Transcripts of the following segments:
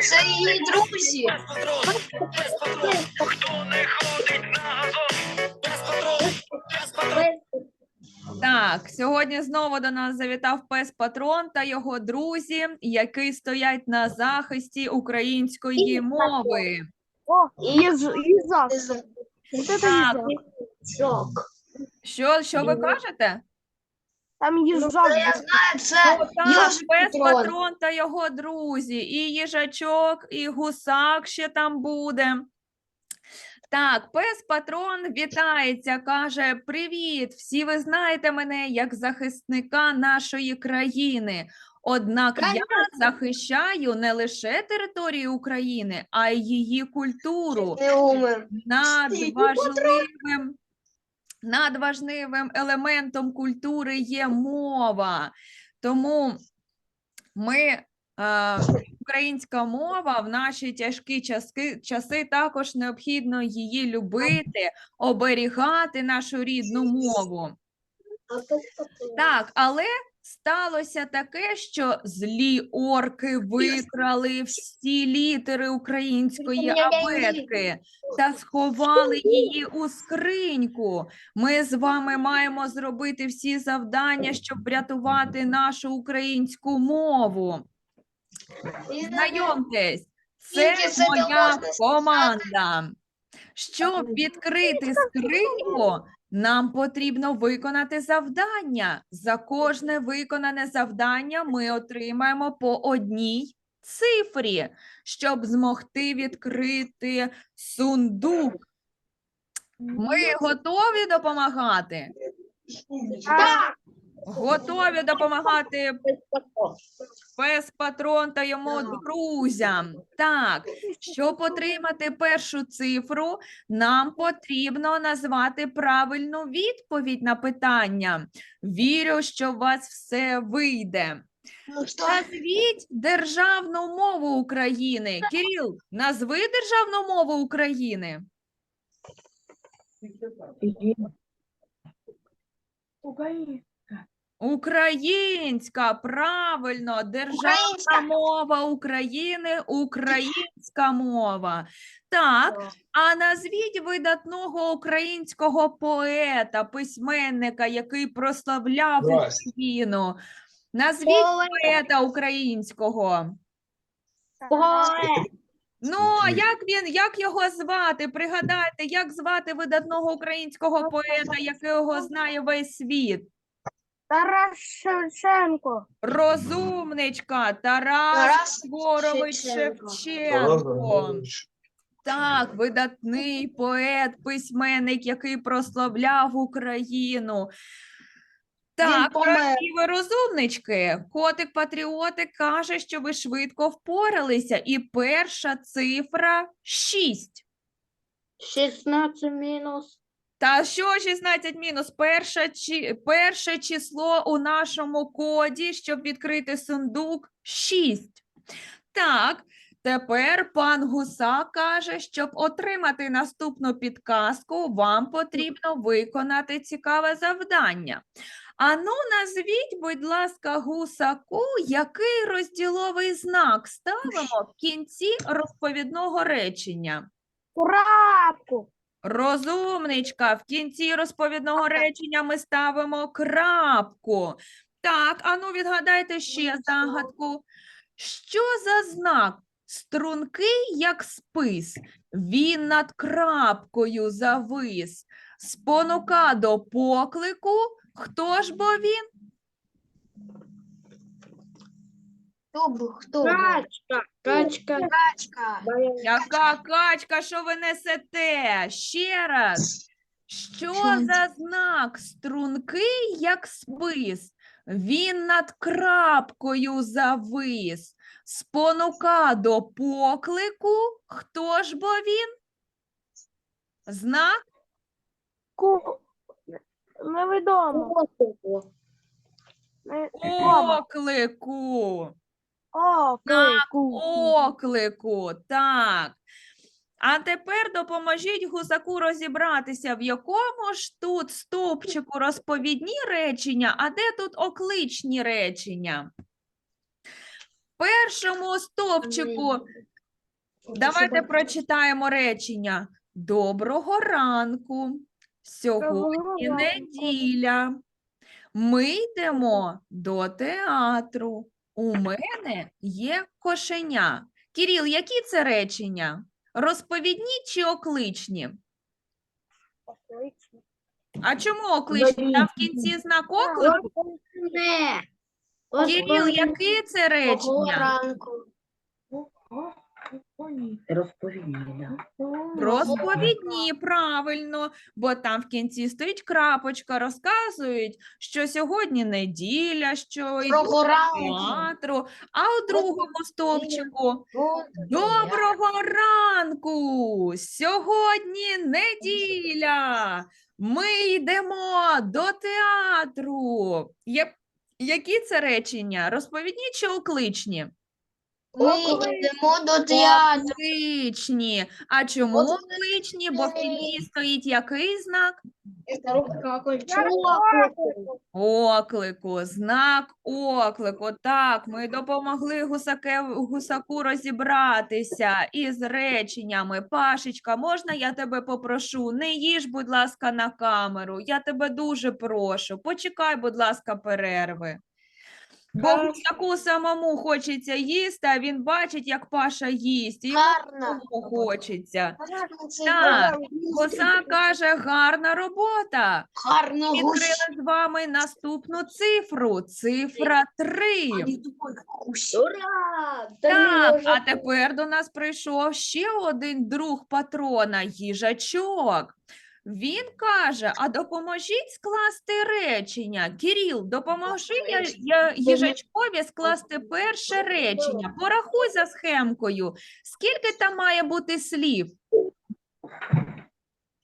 Це її друзі. Так, сьогодні знову до нас завітав пес Патрон та його друзі, які стоять на захисті української мови. О, это Так. Що, що ви кажете? Там Ну, езак. я знаю, це Так, Йожик пес Патрон. Патрон та його друзі, і їжачок, і гусак ще там буде. Так, пес Патрон вітається, каже: Привіт! Всі ви знаєте мене як захисника нашої країни. Однак я захищаю не лише територію України, а й її культуру. не умер. Надважливим, надважливим елементом культури є мова. Тому ми, е, українська мова в наші тяжкі часи, часи також необхідно її любити, оберігати нашу рідну мову. Так, але сталося таке, що злі орки викрали всі літери української абетки та сховали її у скриньку. Ми з вами маємо зробити всі завдання, щоб врятувати нашу українську мову. Знайомтесь, це моя команда. Щоб відкрити скриньку, нам потрібно виконати завдання. За кожне виконане завдання ми отримаємо по одній цифрі, щоб змогти відкрити сундук. Ми готові допомагати? Так. Готові допомагати пес патрон та йому друзям. Так, щоб отримати першу цифру, нам потрібно назвати правильну відповідь на питання. Вірю, що у вас все вийде. Ну? Назвіть державну мову України. Кирил, назви державну мову України. Українська, правильно, державна Українська. мова України, українська мова. Так, а назвіть видатного українського поета, письменника, який прославляв Здрасте. Україну. Назвіть Поет. поета українського. Ну, а як він, як його звати? Пригадайте, як звати видатного українського поета, якого знає весь світ? Тарас Шевченко. Розумничка, Тарас Тарас Шевченко. Шевченко. Так, видатний поет, письменник, який прославляв Україну. Так, помер. красиві розумнички. Котик Патріотик каже, що ви швидко впоралися, і перша цифра 6. 16 мінус. Та що 16 мінус? Перше, чи... Перше число у нашому коді, щоб відкрити сундук 6. Так, тепер пан Гусак каже, щоб отримати наступну підказку, вам потрібно виконати цікаве завдання. Ану, назвіть, будь ласка, гусаку, який розділовий знак ставимо в кінці розповідного речення. Крапку. Розумничка, в кінці розповідного речення ми ставимо крапку. Так, ану відгадайте ще загадку. Що за знак? Стрункий, як спис, він над крапкою завис. Спонука до поклику. Хто ж бо він? Хто був? Хто був? Качка. Качка. Качка. Яка качка, що ви несете? Ще раз. Що за знак? Стрункий, як спис. Він над крапкою завис. Спонука до поклику. Хто ж бо він? Знак? Ку... Невідомо. Не- Кома. Так. Оклику, так. А тепер допоможіть гусаку розібратися, в якому ж тут стовпчику розповідні речення, а де тут окличні речення. першому стовпчику давайте прочитаємо речення. Доброго ранку. Сьогодні неділя. Ми йдемо до театру. У мене є кошеня. Кіріл, які це речення? Розповідні чи окличні? А чому окличні? Там в кінці знак оклику? Кіріл, яке це речення? ранку. Розповідні, да. Розповідні, правильно, бо там в кінці стоїть крапочка, розказують, що сьогодні неділя, що йдуть до театру, а у другому стовпчику Доброго Доброго ранку! Сьогодні неділя. Ми йдемо до театру. Які це речення? Розповідні чи окличні? Ми йдемо до театру. Окличні. А чому От окличні? Бо в кінці стоїть який знак? Оклику, знак оклику. Так, ми допомогли гусаке, гусаку розібратися із реченнями. Пашечка, можна я тебе попрошу? Не їж, будь ласка, на камеру. Я тебе дуже прошу. Почекай, будь ласка, перерви. Бо гусаку самому хочеться їсти, а він бачить, як Паша їсть, і йому Гарно. самому хочеться. Так. Гуса каже, гарна робота. Гарно гусь. Відкрили з вами наступну цифру. Цифра 3. Ура! Так, а тепер до нас прийшов ще один друг патрона їжачок. Він каже: а допоможіть скласти речення. Кіріл, допоможи я, я їжачкові скласти перше речення. Порахуй за схемкою. Скільки там має бути слів?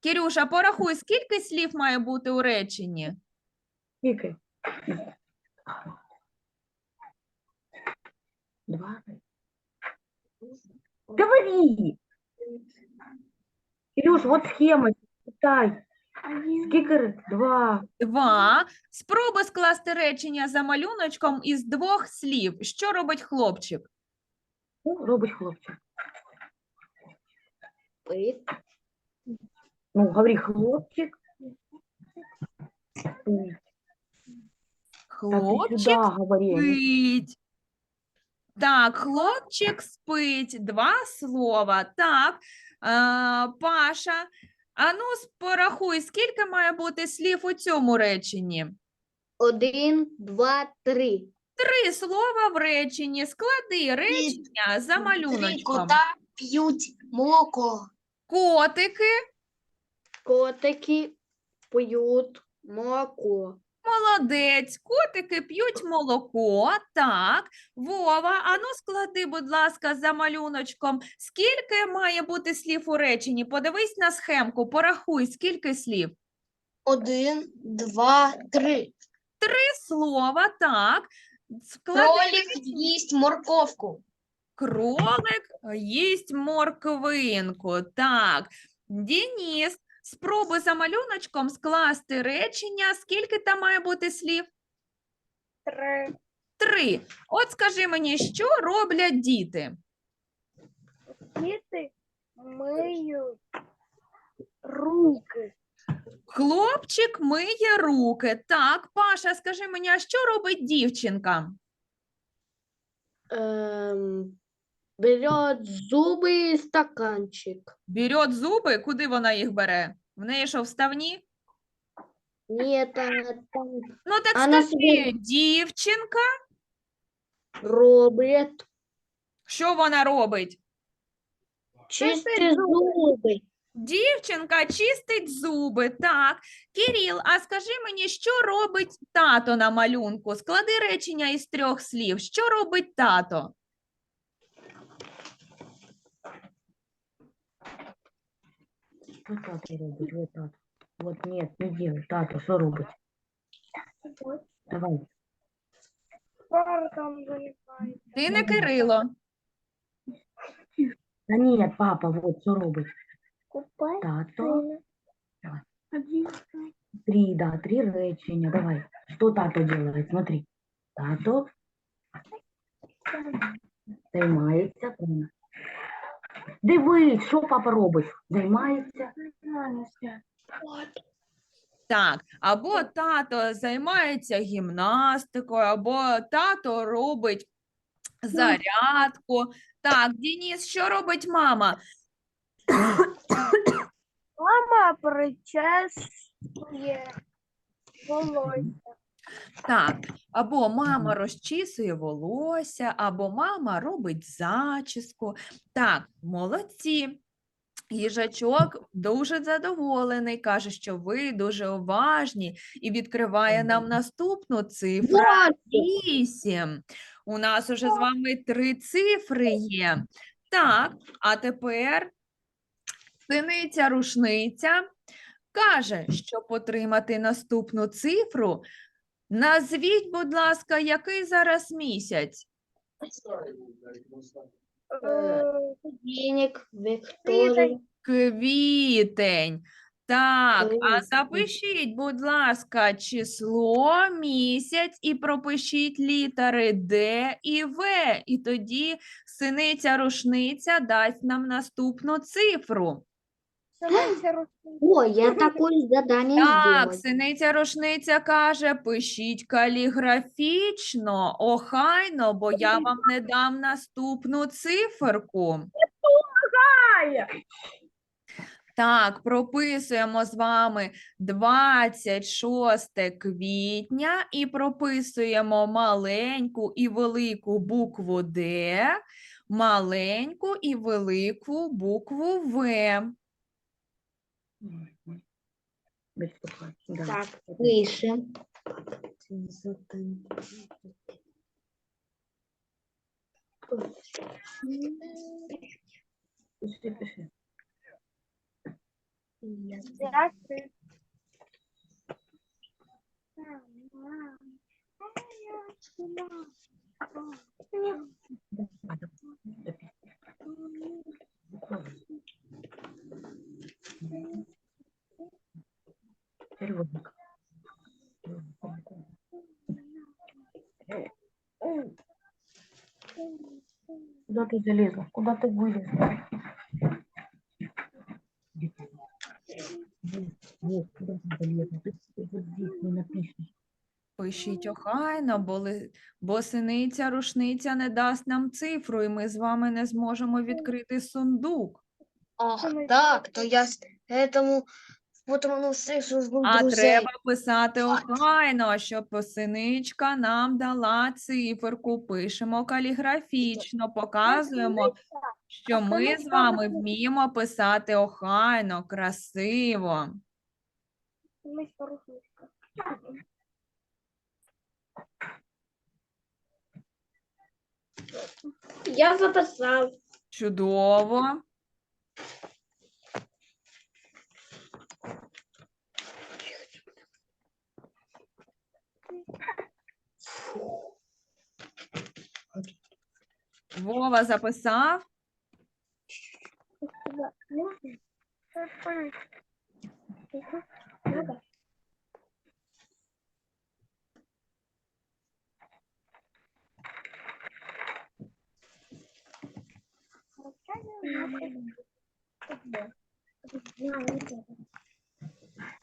Кірюша, порахуй, скільки слів має бути у реченні? Скільки? Два. Говори! Кирюш, вот схема, читай. Скільки? Два. Два. Спробуй скласти речення за малюночком із двох слів. Що робить хлопчик? Ну, робить хлопчик. Ну, говори, хлопчик. Спить. Хлопчик говори. спить. Так, хлопчик спить. Два слова. Так, е, Паша. А ну, порахуй, скільки має бути слів у цьому реченні? Один, два, три. Три слова в реченні. Склади речення за Три малюночком. кота п'ють молоко. Котики. Котики п'ють молоко. Молодець, котики п'ють молоко. Так, Вова, ану склади, будь ласка, за малюночком. Скільки має бути слів у реченні? Подивись на схемку, порахуй, скільки слів. Один, два, три. Три слова, так. Склади Кролик їсть морковку. кролик їсть морквинку. Так, Дініс, спробуй за малюночком скласти речення. Скільки там має бути слів? Три. Три. От скажи мені, що роблять діти? Діти миють руки. Хлопчик миє руки. Так, Паша, скажи мені, а що робить дівчинка? Ем, берет зуби і стаканчик. Берет зуби, куди вона їх бере? В неї що, вставні? Ні, там, там Ну так А на скажи, дівчинка, робить що вона робить? чисті зуби. Дівчинка чистить зуби. Так. Кіріл, а скажи мені, що робить тато на малюнку? Склади речення із трьох слів. Що робить тато? Що тато робить? Вот тато. Вот нет, не делай. Тато, що робить? Давай. Там. Ти не Кирило. Та ні, папа, вот що робить? Купай. Тато. Три, да, три речення. Давай. Что тато делает? Смотри. Тато Займається. правильно. Дивись, що папа робить. Займається. Так, або тато займається гімнастикою, або тато робить зарядку. Так, Дініс, що робить мама? Мама причесує волосся. Так, або мама розчісує волосся, або мама робить зачіску. Так, молодці. Їжачок дуже задоволений, каже, що ви дуже уважні і відкриває нам наступну цифру вісім. У нас уже з вами три цифри є. Так, а тепер синиця рушниця каже, щоб отримати наступну цифру, назвіть, будь ласка, який зараз місяць? Денег. Квітень. Так, а запишіть, будь ласка, число, місяць і пропишіть літери Д і В. І тоді синиця-рушниця дасть нам наступну цифру. Синиця рушниця. Ой, я такое задание Так, сделал. синиця-рушниця каже, пишіть каліграфічно, охайно, бо я вам не дам наступну циферку. Так, прописуємо з вами 26 квітня і прописуємо маленьку і велику букву Д, маленьку і велику букву В. Да. Так, пишем. Пиши, пиши. Дякую. Да, да, да, дописывай. Буквально. Переводник. Куда ты залезла? Куда ты вылезла? Где ты? Вот, вот, куда ты залезла? Ты, ты вот здесь не напишешь. Пишіть охайно, бо, ли- бо синиця рушниця не дасть нам цифру, і ми з вами не зможемо відкрити сундук. Ах, Синиця так, то я с- этому вот он встречу с двух А друзей. треба писати охайно, щоб синичка нам дала циферку. Пишемо каліграфічно, показуємо, що ми з вами вміємо писати охайно, красиво. Я записал. Чудово. Вова записав.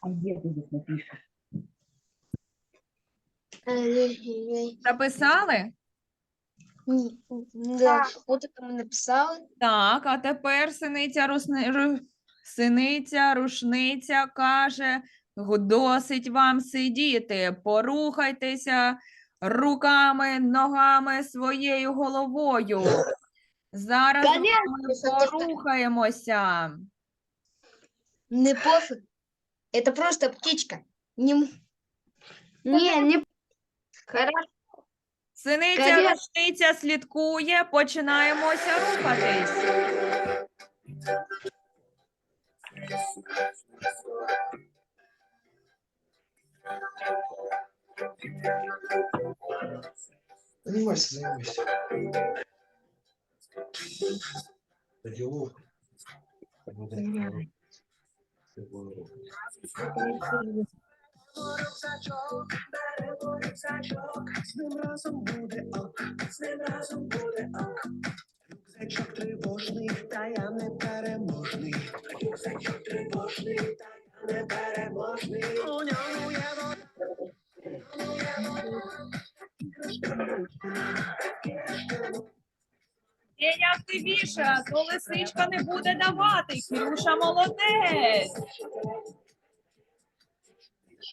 А где ты здесь напишешь? Записали? Да, вот это мы написали. Так, а тепер синиця, русни... ру- синиця рушниця каже, «Гу- досить вам сидіти, порухайтеся руками, ногами, своєю головою. Зараз з Конечно, вами це так. порухаємося. Не пофиг. Это просто птичка. Не... м- Не, не... Хорошо. Синиця рушниця слідкує, починаємося рухатись. Занимайся, занимайся. По делу. Вот это вот рюкзачок, беремо рюкзачок, з ним разом буде ок, з ним разом буде ок. Рюкзачок тривожний, та я не переможний. Рюкзачок тривожний, та я не переможний. У ньому є вода. У ньому є то лисичка не буде давати. Кирюша молодець.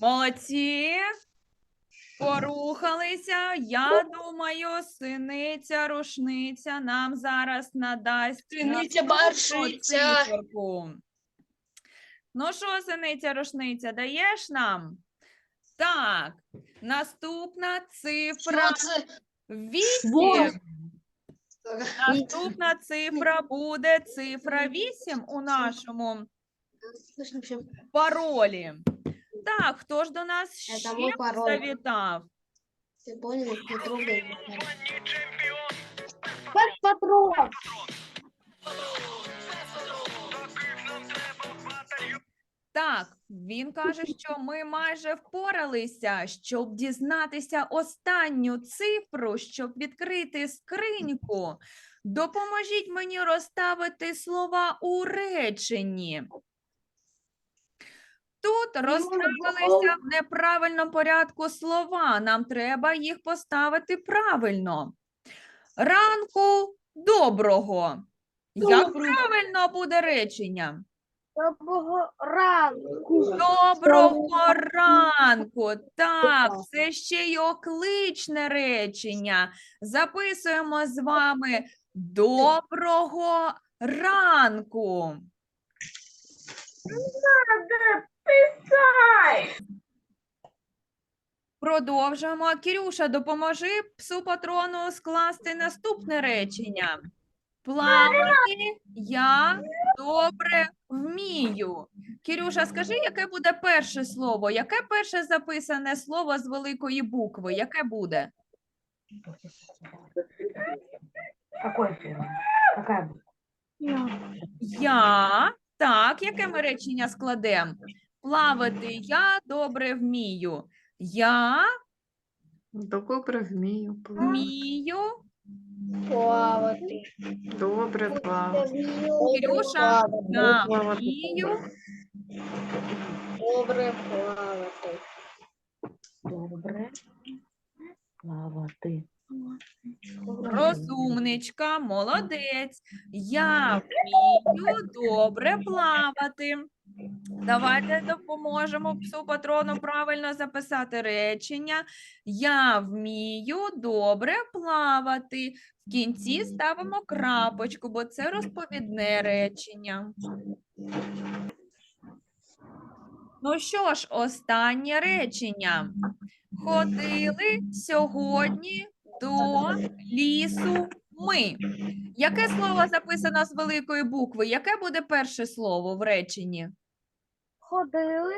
Молодці. Порухалися. Я думаю, синиця рушниця нам зараз надасть Синиця баршиця. циферку. Ну що, синиця рушниця, даєш нам? Так, наступна цифра Що це? вісім. Наступна цифра буде цифра 8 у нашому паролі. Так, хто ж до нас Це ще мій пароль. завітав? Ты понял, не трогай. Без патрон. Так, він каже, що ми майже впоралися, щоб дізнатися останню цифру, щоб відкрити скриньку. Допоможіть мені розставити слова у реченні. Тут розставилися в неправильному порядку слова. Нам треба їх поставити правильно. Ранку доброго. Як правильно буде речення? Доброго ранку. Доброго ранку. Так, це ще й окличне речення. Записуємо з вами доброго ранку. Продовжуємо. Кірюша, допоможи псу патрону скласти наступне речення. Плавати я добре вмію. Кірюша, скажи, яке буде перше слово? Яке перше записане слово з великої букви? Яке буде? Какое первое? Какая буква? Я. Так, яке ми речення складемо? Плавати я добре вмію. Я Добре вмію плавати. вмію. Плавати. Добре плавати. Кирюша, Я Плавати. вмію. Добре плавати. Добре. Плавати. Розумничка, молодець. Я вмію добре плавати. Давайте допоможемо псу патрону правильно записати речення. Я вмію добре плавати. В кінці ставимо крапочку, бо це розповідне речення. Ну що ж, останнє речення. Ходили сьогодні до лісу ми. Яке слово записано з великої букви? Яке буде перше слово в реченні? Ходили.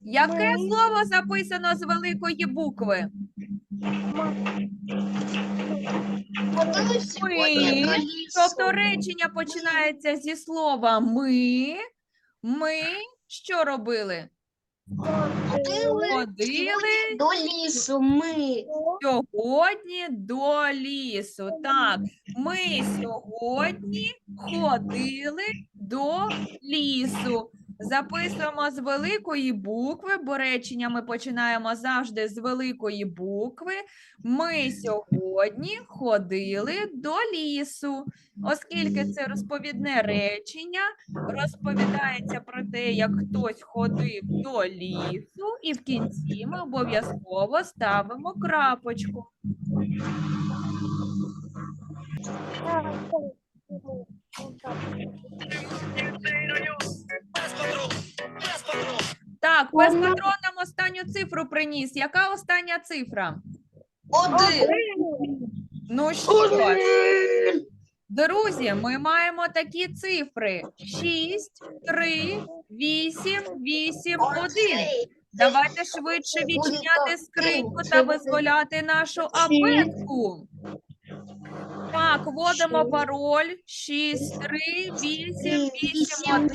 Яке Ми. слово записано з великої букви? Ходили сьогодні Ми. Тобто речення починається зі слова ми. Ми що робили? Ходили до лісу. Ми. сьогодні до лісу. Так, ми сьогодні ходили до лісу. Записуємо з великої букви, бо речення ми починаємо завжди з великої букви. Ми сьогодні ходили до лісу. Оскільки це розповідне речення, розповідається про те, як хтось ходив до лісу, і в кінці ми обов'язково ставимо крапочку. Так, без Одна. патрон нам останню цифру приніс. Яка остання цифра? Один. Ну що ж, друзі, ми маємо такі цифри: 6, 3, 8, 8, 1. Давайте швидше відчиняти скриньку та визволяти нашу абетку. Так, вводимо пароль 6, 3, 8, 8,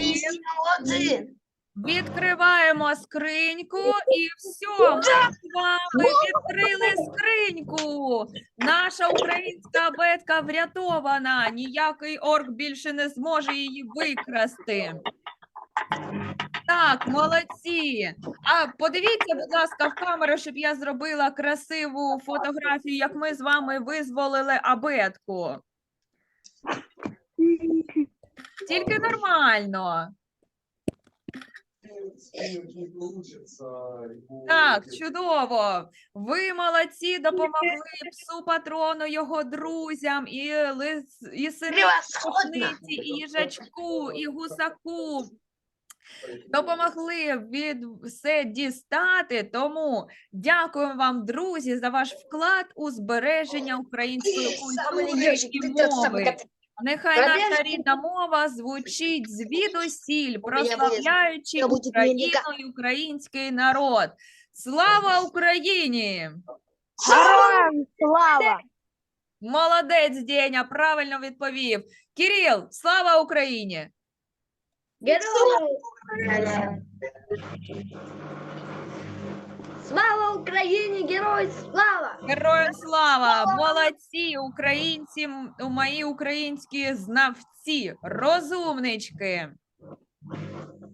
1. Відкриваємо скриньку і все, ми з вами відкрили скриньку. Наша українська абетка врятована. Ніякий орк більше не зможе її викрасти. Так, молодці. А подивіться, будь ласка, в камеру, щоб я зробила красиву фотографію, як ми з вами визволили абетку. Тільки нормально. Не получится. его- Так, чудово. Ви молодці, допомогли псу патрону, його друзям, і лис, і сини Превосходно. Пшениці, і їжачку, і гусаку. Допомогли від все дістати. Тому дякуємо вам, друзі, за ваш вклад у збереження української Ты самый культури лучший, і ты тот самый, мови. Нехай Правильно? наша рідна мова звучить звідусіль, прославляючи Україну і український народ. Слава Україні! Героям слава! Молодець, Деня, правильно відповів. Кирил, слава Україні! Слава Україні, герой, слава! Героям слава! Молодці, українці, мої українські знавці, розумнички.